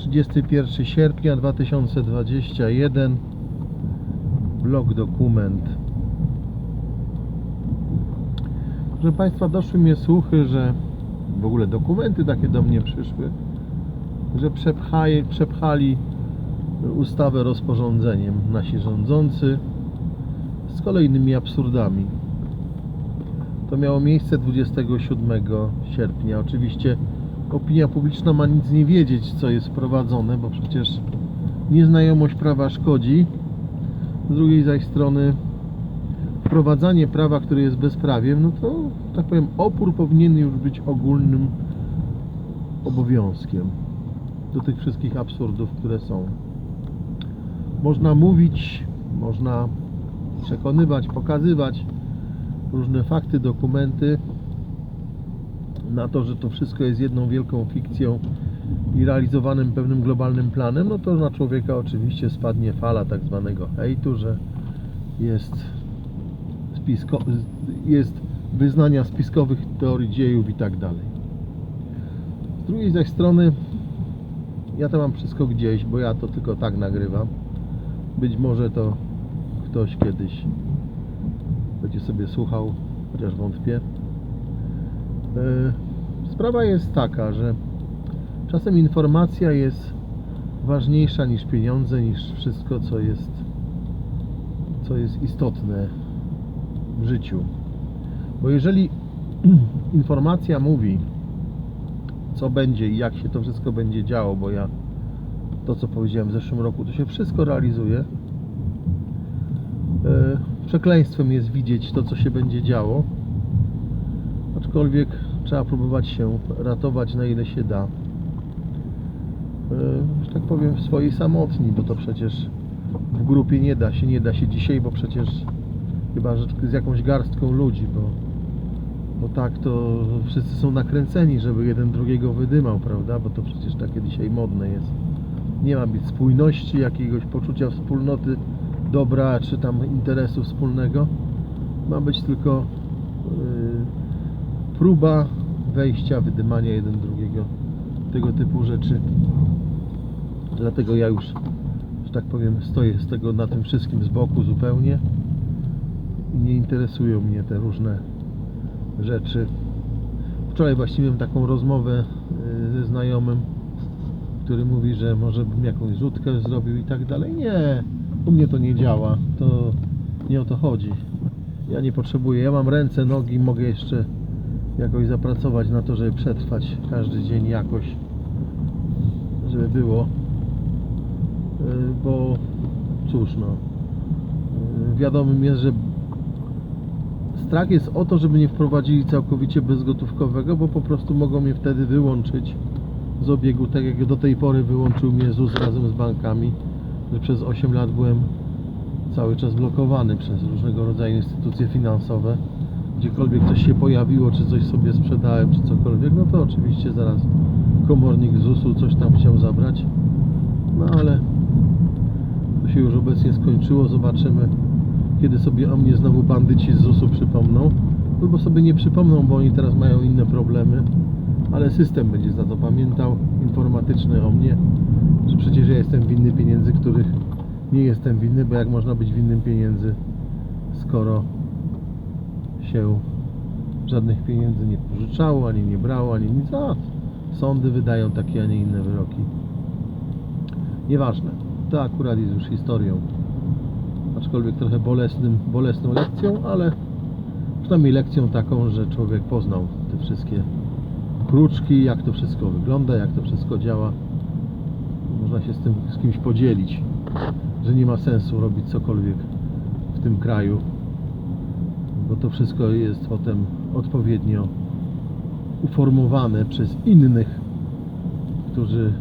31 sierpnia 2021 blog dokument Proszę Państwa, doszły mnie słuchy, że w ogóle dokumenty takie do mnie przyszły, że przepchali, przepchali ustawę rozporządzeniem nasi rządzący z kolejnymi absurdami. To miało miejsce 27 sierpnia. Oczywiście opinia publiczna ma nic nie wiedzieć, co jest wprowadzone, bo przecież nieznajomość prawa szkodzi. Z drugiej zaś strony wprowadzanie prawa, które jest bezprawiem, no to, tak powiem, opór powinien już być ogólnym obowiązkiem do tych wszystkich absurdów, które są. Można mówić, można przekonywać, pokazywać różne fakty, dokumenty na to, że to wszystko jest jedną wielką fikcją i realizowanym pewnym globalnym planem, no to na człowieka oczywiście spadnie fala tak zwanego hejtu, że jest spisko, jest wyznania spiskowych teorii dziejów i tak dalej. Z drugiej zaś strony ja to mam wszystko gdzieś, bo ja to tylko tak nagrywam. Być może to ktoś kiedyś będzie sobie słuchał, chociaż wątpię. E, Sprawa jest taka, że czasem informacja jest ważniejsza niż pieniądze, niż wszystko, co jest, co jest istotne w życiu. Bo jeżeli informacja mówi, co będzie i jak się to wszystko będzie działo, bo ja to, co powiedziałem w zeszłym roku, to się wszystko realizuje. E, Przekleństwem jest widzieć to, co się będzie działo. Aczkolwiek trzeba próbować się ratować na ile się da. E, Że tak powiem, w swojej samotni, bo to przecież w grupie nie da się, nie da się dzisiaj, bo przecież chyba że z jakąś garstką ludzi, bo, bo tak to wszyscy są nakręceni, żeby jeden drugiego wydymał, prawda? Bo to przecież takie dzisiaj modne jest. Nie ma być spójności, jakiegoś poczucia wspólnoty, dobra, czy tam interesu wspólnego. Ma być tylko yy, próba wejścia, wydymania jeden drugiego, tego typu rzeczy. Dlatego ja już, że tak powiem, stoję z tego na tym wszystkim z boku zupełnie. Nie interesują mnie te różne rzeczy. Wczoraj właściwie miałem taką rozmowę yy, ze znajomym, który mówi, że może bym jakąś rzutkę zrobił i tak dalej. Nie, u mnie to nie działa. To nie o to chodzi. Ja nie potrzebuję. Ja mam ręce, nogi, mogę jeszcze jakoś zapracować na to, żeby przetrwać każdy dzień jakoś, żeby było. Yy, Bo cóż, no, yy, wiadomym jest, że strach jest o to, żeby nie wprowadzili całkowicie bezgotówkowego, bo po prostu mogą mnie wtedy wyłączyć z obiegu, tak jak do tej pory wyłączył mnie ZUS razem z bankami, że przez 8 lat byłem cały czas blokowany przez różnego rodzaju instytucje finansowe. Gdziekolwiek coś się pojawiło, czy coś sobie sprzedałem, czy cokolwiek, no to oczywiście zaraz komornik ZUS-u coś tam chciał zabrać. No ale to się już obecnie skończyło, zobaczymy kiedy sobie o mnie znowu bandyci z ZUS-u przypomną. Albo sobie nie przypomną, bo oni teraz mają inne problemy, ale system będzie za to pamiętał, informatyczny o mnie, że przecież ja jestem winny pieniędzy, których nie jestem winny, bo jak można być winnym pieniędzy, skoro się żadnych pieniędzy nie pożyczało, ani nie brało, ani nic, a sądy wydają takie, a nie inne wyroki. Nieważne, to akurat jest już historią aczkolwiek trochę bolesnym, bolesną lekcją, ale przynajmniej lekcją taką, że człowiek poznał te wszystkie kruczki, jak to wszystko wygląda, jak to wszystko działa. Można się z tym z kimś podzielić, że nie ma sensu robić cokolwiek w tym kraju, bo to wszystko jest potem odpowiednio uformowane przez innych, którzy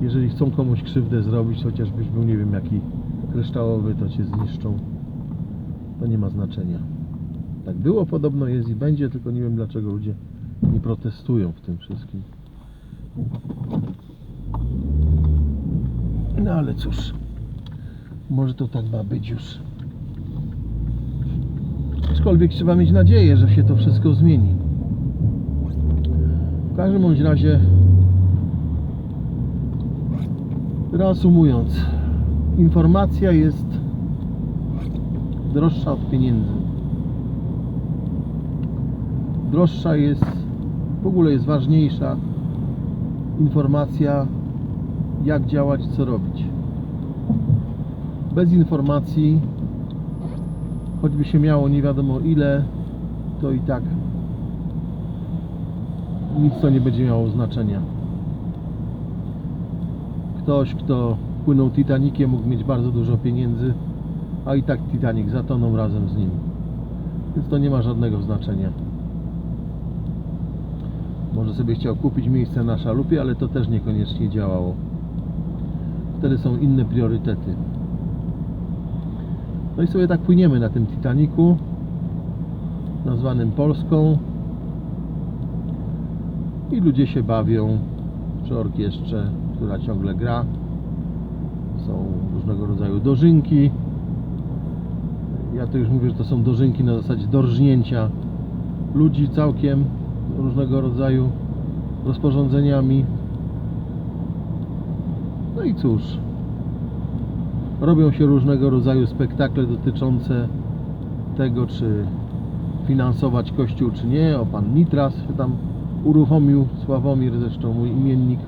jeżeli chcą komuś krzywdę zrobić, chociażbyś był nie wiem jaki kryształowy, to cię zniszczą. To nie ma znaczenia. Tak było, podobno jest i będzie, tylko nie wiem dlaczego ludzie nie protestują w tym wszystkim. No ale cóż, może to tak ma być już. Aczkolwiek trzeba mieć nadzieję, że się to wszystko zmieni. W każdym bądź razie Reasumując, informacja jest droższa od pieniędzy. Droższa jest, w ogóle jest ważniejsza informacja, jak działać, co robić. Bez informacji, choćby się miało nie wiadomo ile, to i tak nic to nie będzie miało znaczenia. Ktoś, kto płynął Titanikiem, mógł mieć bardzo dużo pieniędzy, a i tak Titanic zatonął razem z nim. Więc to nie ma żadnego znaczenia. Może sobie chciał kupić miejsce na szalupie, ale to też niekoniecznie działało. Wtedy są inne priorytety. No i sobie tak płyniemy na tym Titaniku, nazwanym Polską. I ludzie się bawią przy orkiestrze, która ciągle gra. Są różnego rodzaju dożynki. Ja to już mówię, że to są dożynki na zasadzie dorżnięcia ludzi całkiem różnego rodzaju rozporządzeniami. No i cóż, robią się różnego rodzaju spektakle dotyczące tego, czy finansować kościół, czy nie. O pan Nitras się tam uruchomił, Sławomir zresztą mój imiennik.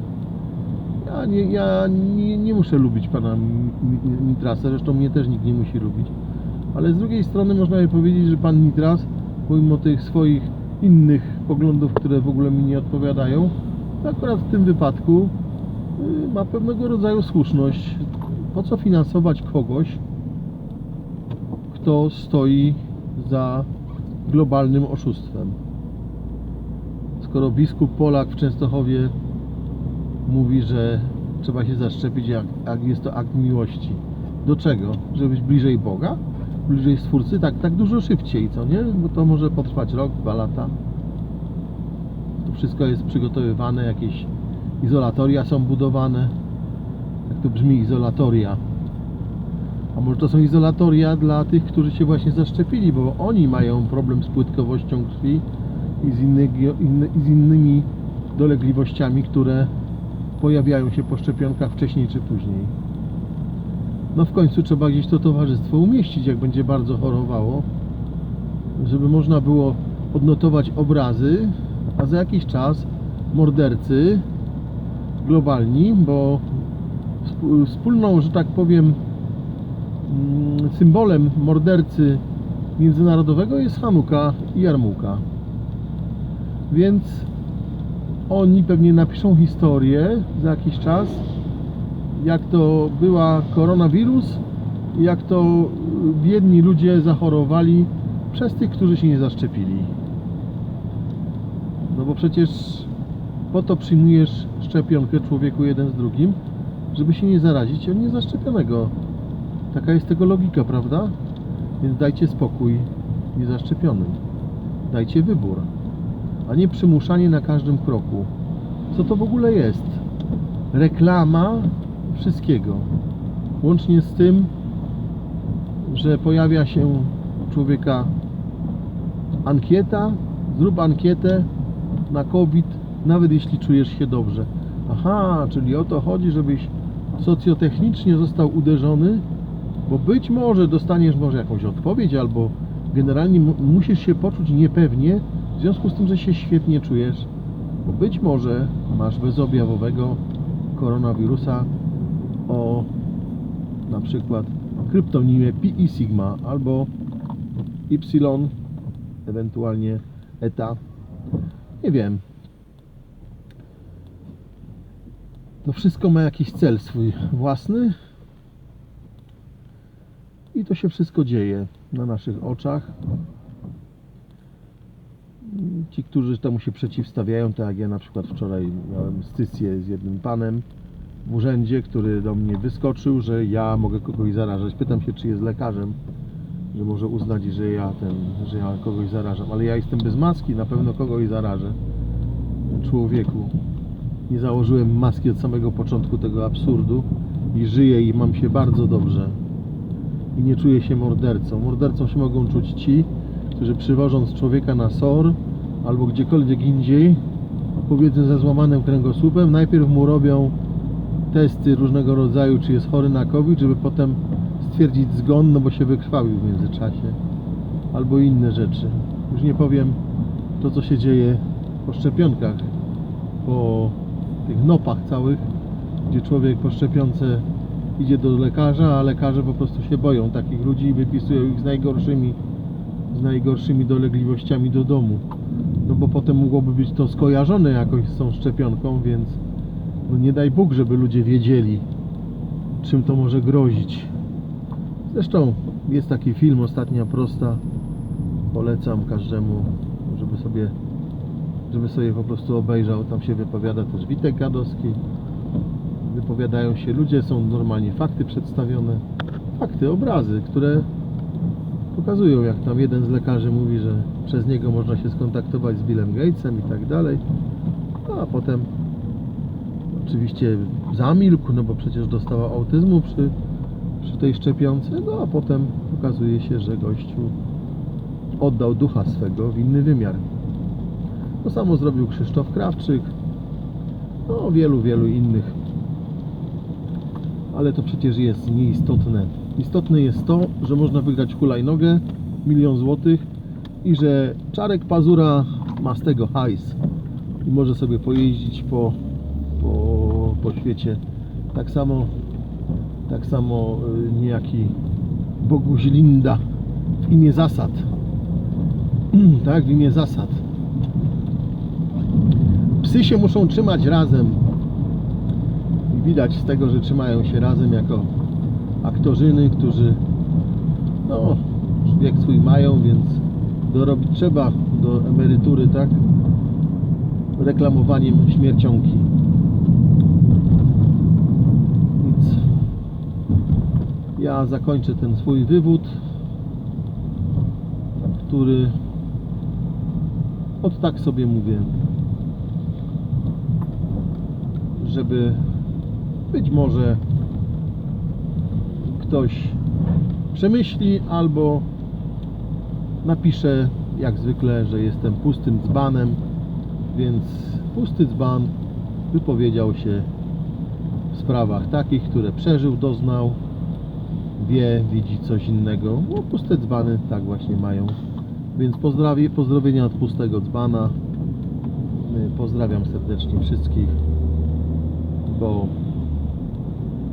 Ja nie, ja nie, nie muszę lubić pana Nitrasa, zresztą mnie też nikt nie musi lubić. Ale z drugiej strony można by powiedzieć, że pan Nitras, pomimo tych swoich innych poglądów, które w ogóle mi nie odpowiadają, akurat w tym wypadku y, ma pewnego rodzaju słuszność. Po co finansować kogoś, kto stoi za globalnym oszustwem? Skoro biskup Polak w Częstochowie mówi, że trzeba się zaszczepić, jak, jest to akt miłości. Do czego? Żeby być bliżej Boga? Bliżej Stwórcy? Tak, tak dużo szybciej, co nie? Bo to może potrwać rok, dwa lata. To wszystko jest przygotowywane, jakieś izolatoria są budowane. Jak to brzmi, izolatoria? A może to są izolatoria dla tych, którzy się właśnie zaszczepili, bo oni mają problem z płytkowością krwi i z, inny, z innymi dolegliwościami, które pojawiają się po szczepionkach wcześniej czy później. No w końcu trzeba gdzieś to towarzystwo umieścić, jak będzie bardzo chorowało, żeby można było odnotować obrazy, a za jakiś czas mordercy globalni, bo wspólną, że tak powiem, mm, symbolem mordercy międzynarodowego jest Hanuka i Jarmułka. Więc oni pewnie napiszą historię za jakiś czas, jak to była koronawirus i jak to biedni ludzie zachorowali przez tych, którzy się nie zaszczepili. No bo przecież po to przyjmujesz szczepionkę człowieku jeden z drugim, żeby się nie zarazić od niezaszczepionego. Taka jest tego logika, prawda? Więc dajcie spokój niezaszczepionym. Dajcie wybór, a nie przymuszanie na każdym kroku. Co to w ogóle jest? Reklama wszystkiego. Łącznie z tym, że pojawia się człowieka ankieta, zrób ankietę na COVID, nawet jeśli czujesz się dobrze. Aha, czyli o to chodzi, żebyś socjotechnicznie został uderzony, bo być może dostaniesz może jakąś odpowiedź, albo generalnie mu- musisz się poczuć niepewnie, w związku z tym, że się świetnie czujesz, bo być może masz bezobjawowego koronawirusa o na przykład kryptonimie Pi Sigma albo Y, ewentualnie ETA. Nie wiem. To wszystko ma jakiś cel swój własny i to się wszystko dzieje na naszych oczach. Ci, którzy temu się przeciwstawiają, tak jak ja na przykład wczoraj miałem scysję z jednym panem w urzędzie, który do mnie wyskoczył, że ja mogę kogoś zarażać. Pytam się, czy jest lekarzem, że może uznać, że ja ten, że ja kogoś zarażam, ale ja jestem bez maski, na pewno kogoś zarażę. Człowieku. Nie założyłem maski od samego początku tego absurdu i żyję i mam się bardzo dobrze. I nie czuję się mordercą. Mordercą się mogą czuć ci, którzy przywożąc człowieka na SOR albo gdziekolwiek indziej, powiedzmy ze złamanym kręgosłupem, najpierw mu robią testy różnego rodzaju, czy jest chory na COVID, żeby potem stwierdzić zgon, no bo się wykrwawił w międzyczasie. Albo inne rzeczy. Już nie powiem to, co się dzieje po szczepionkach, po tych nopach całych, gdzie człowiek po szczepionce idzie do lekarza, a lekarze po prostu się boją takich ludzi i wypisują ich z najgorszymi, z najgorszymi dolegliwościami do domu. No bo potem mogłoby być to skojarzone jakoś z tą szczepionką, więc no nie daj Bóg, żeby ludzie wiedzieli, czym to może grozić. Zresztą jest taki film Ostatnia Prosta. Polecam każdemu, żeby sobie, żeby sobie po prostu obejrzał. Tam się wypowiada też Witek Gadowski. Wypowiadają się ludzie, są normalnie fakty przedstawione. Fakty, obrazy, które pokazują, jak tam jeden z lekarzy mówi, że przez niego można się skontaktować z Billem Gatesem i tak dalej. No, a potem oczywiście zamilkł, no bo przecież dostała autyzmu przy, przy tej szczepionce, no a potem okazuje się, że gościu oddał ducha swego w inny wymiar. To samo zrobił Krzysztof Krawczyk, no wielu, wielu innych. Ale to przecież jest nieistotne. Istotne jest to, że można wygrać hulajnogę, milion złotych i że Czarek Pazura ma z tego hajs i może sobie pojeździć po, po, po świecie. Tak samo, tak samo y, niejaki Boguś Linda w imię zasad. tak, w imię zasad. Psy się muszą trzymać razem. I widać z tego, że trzymają się razem jako aktorzyny, którzy no, wiek swój mają, więc dorobić trzeba do emerytury, tak? Reklamowaniem śmiercionki. Więc ja zakończę ten swój wywód, który od tak sobie mówię, żeby być może ktoś przemyśli albo napisze jak zwykle, że jestem pustym dzbanem, więc pusty dzban wypowiedział się w sprawach takich, które przeżył, doznał, wie, widzi coś innego. No, puste dzbany tak właśnie mają. Więc pozdrawię, pozdrowienia od pustego dzbana. Y, Pozdrawiam serdecznie wszystkich, bo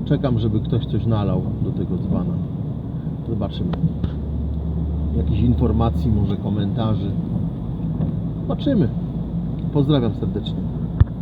czekam, żeby ktoś coś nalał do tego dzbana. Zobaczymy. Jakichś informacji, może komentarzy. Zobaczymy. Pozdrawiam serdecznie.